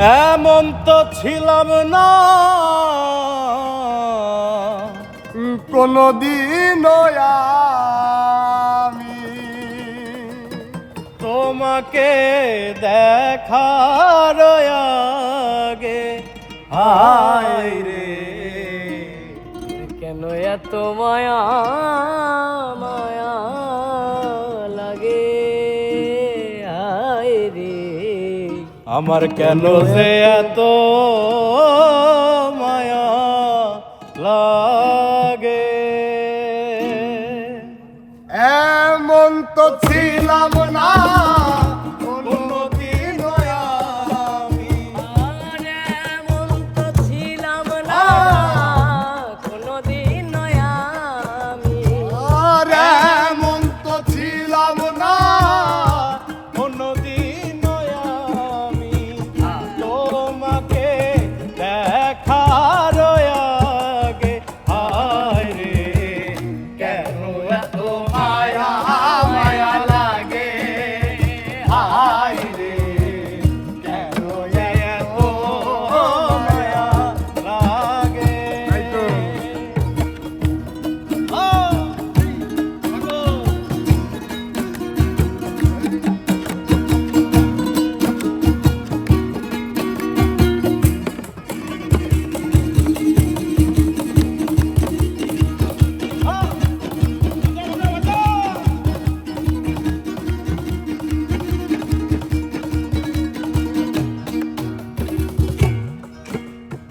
এমন তো ছিলাম না। কোনো দিন তোমাকে দেখার আগে হায় রে। কেন এত মায়া? আমার কেন যে এত মায়া লাগে? এমন তো ছিলাম না।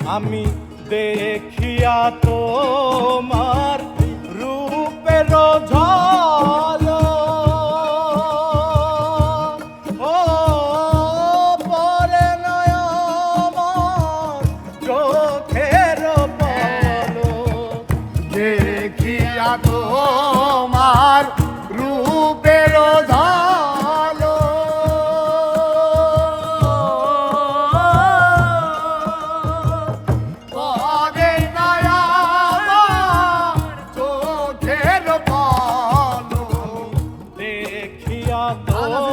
আমি দেখিয়া তোমার 呀 녕.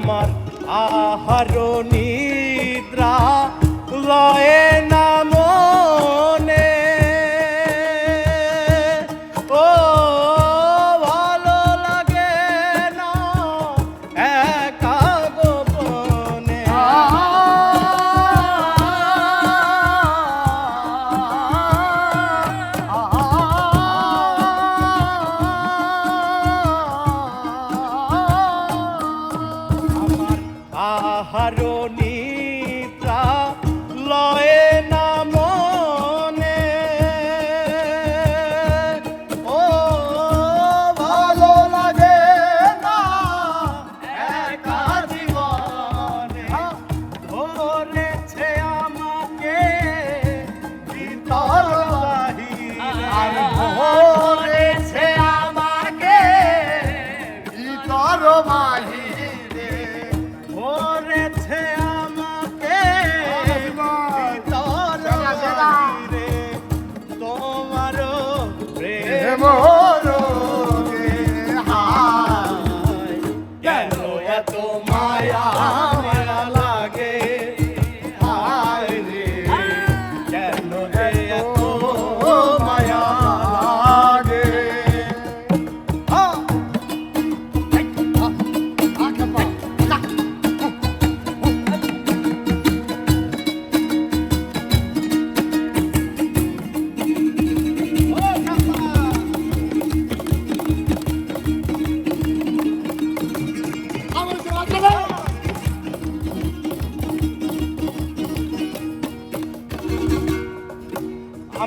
আমার আহারণী।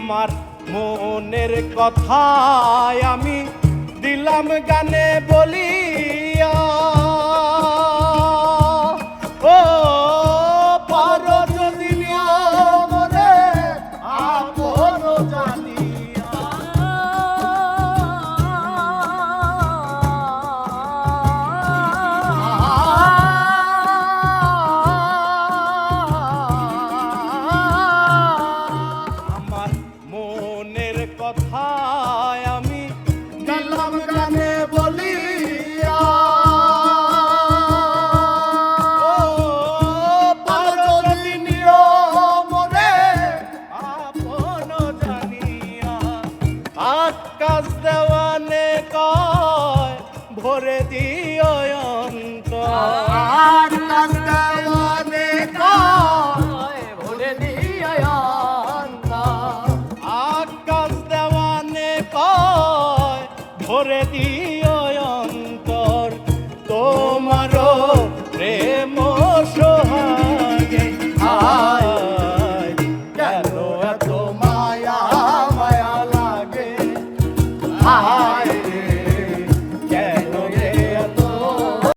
আমার মনের কথায় আমি দিলাম গানে। মনের কথায় আমি দিলাম গানে বলিয়া। আকাশ দেওয়ানে কয় ভরে দিও por ti.